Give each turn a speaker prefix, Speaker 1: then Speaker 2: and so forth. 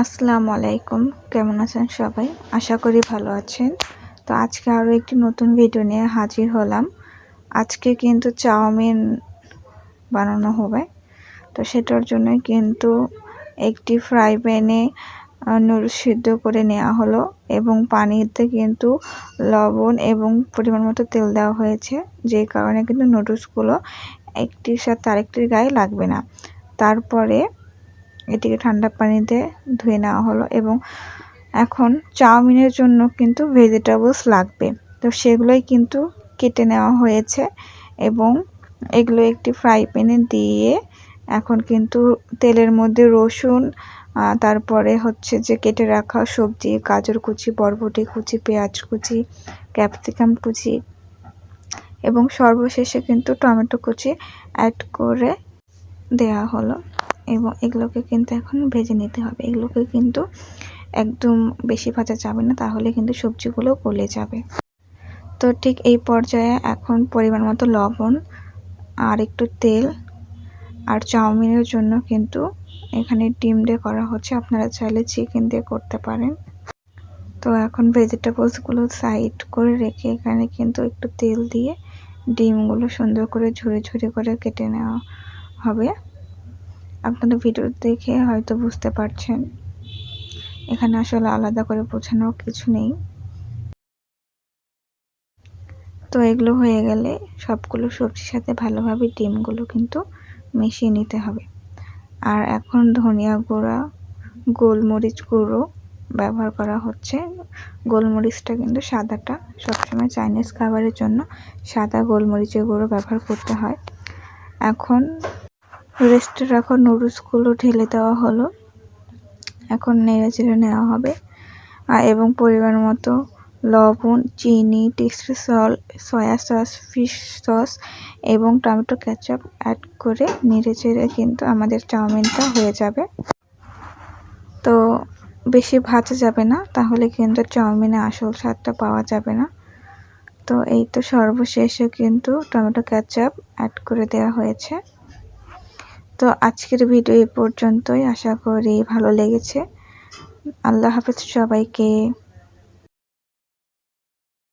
Speaker 1: আসসালামু আলাইকুম। কেমন আছেন সবাই? আশা করি ভালো আছেন। তো আজকে আরও একটি নতুন ভিডিও নিয়ে হাজির হলাম। আজকে কিন্তু চাউমিন বানানো হবে। তো সেটার জন্য কিন্তু একটি ফ্রাই প্যানে নুডলস সিদ্ধ করে নেওয়া হলো এবং পানিতে কিন্তু লবণ এবং পরিমাণ মতো তেল দেওয়া হয়েছে। যে কারণে কিন্তু নুডলসগুলো একটির সাথে আরেকটির গায়ে লাগবে না। তারপরে এটিকে ঠান্ডা পানিতে ধুয়ে নেওয়া হলো এবং এখন চাউমিনের জন্য কিন্তু ভেজিটেবলস লাগবে। তো সেগুলোই কিন্তু কেটে নেওয়া হয়েছে এবং এগুলো একটি ফ্রাই প্যানে দিয়ে এখন কিন্তু তেলের মধ্যে রসুন তারপরে হচ্ছে যে কেটে রাখা সবজি, গাজর কুচি, বরবটি কুচি, পেঁয়াজ কুচি, ক্যাপসিকাম কুচি এবং সর্বশেষে কিন্তু টমেটো কুচি অ্যাড করে দেয়া হলো। এবং এগুলোকে কিন্তু এখন ভেজে নিতে হবে। এগুলোকে কিন্তু একদম বেশি ভাজা যাবে না, তাহলে কিন্তু সবজিগুলো গলে যাবে। তো ঠিক এই পর্যায়ে এখন পরিমাণ মতো লবণ আর একটু তেল আর চাউমিনের জন্য কিন্তু এখানে ডিম দিয়ে করা হচ্ছে। আপনারা চাইলে চিকেন দিয়ে করতে পারেন। তো এখন ভেজিটেবলসগুলো সাইড করে রেখে এখানে কিন্তু একটু তেল দিয়ে ডিমগুলো সুন্দর করে ঝুড়ি ঝুড়ি করে কেটে নেওয়া হবে। আপনাদের ভিডিও দেখে হয়তো বুঝতে পারছেন। এখানে আসলে আলাদা করে বোঝানোর কিছু নেই। তো এগুলো হয়ে গেলে সবগুলো সবজির সাথে ভালোভাবে ডিমগুলো কিন্তু মিশিয়ে নিতে হবে। আর এখন ধনিয়া গুঁড়া, গোলমরিচ গুঁড়ো ব্যবহার করা হচ্ছে। গোলমরিচটা কিন্তু সাদাটা। সবসময় চাইনিজ খাবারের জন্য সাদা গোলমরিচের গুঁড়ো ব্যবহার করতে হয়। এখন রেস্টে রাখা নুডলসগুলো ঢেলে দেওয়া হলো। এখন নেড়ে চেড়ে নেওয়া হবে। এবং পরিমাণ মতো লবণ, চিনি tasting salt soya sauce, fish sauce এবং টমেটো কেচাপ অ্যাড করে নেড়ে চেড়ে কিন্তু আমাদের চাউমিনটা হয়ে যাবে। তো বেশি ভাজা যাবে না, তাহলে কিন্তু চাউমিনে আসল স্বাদটা পাওয়া যাবে না। তো এই তো সর্বশেষে কিন্তু টমেটো ক্যাচাপ অ্যাড করে দেওয়া হয়েছে। তো আজকের ভিডিও এ পর্যন্তই। আশা করি ভালো লেগেছে। আল্লাহ হাফেজ সবাইকে।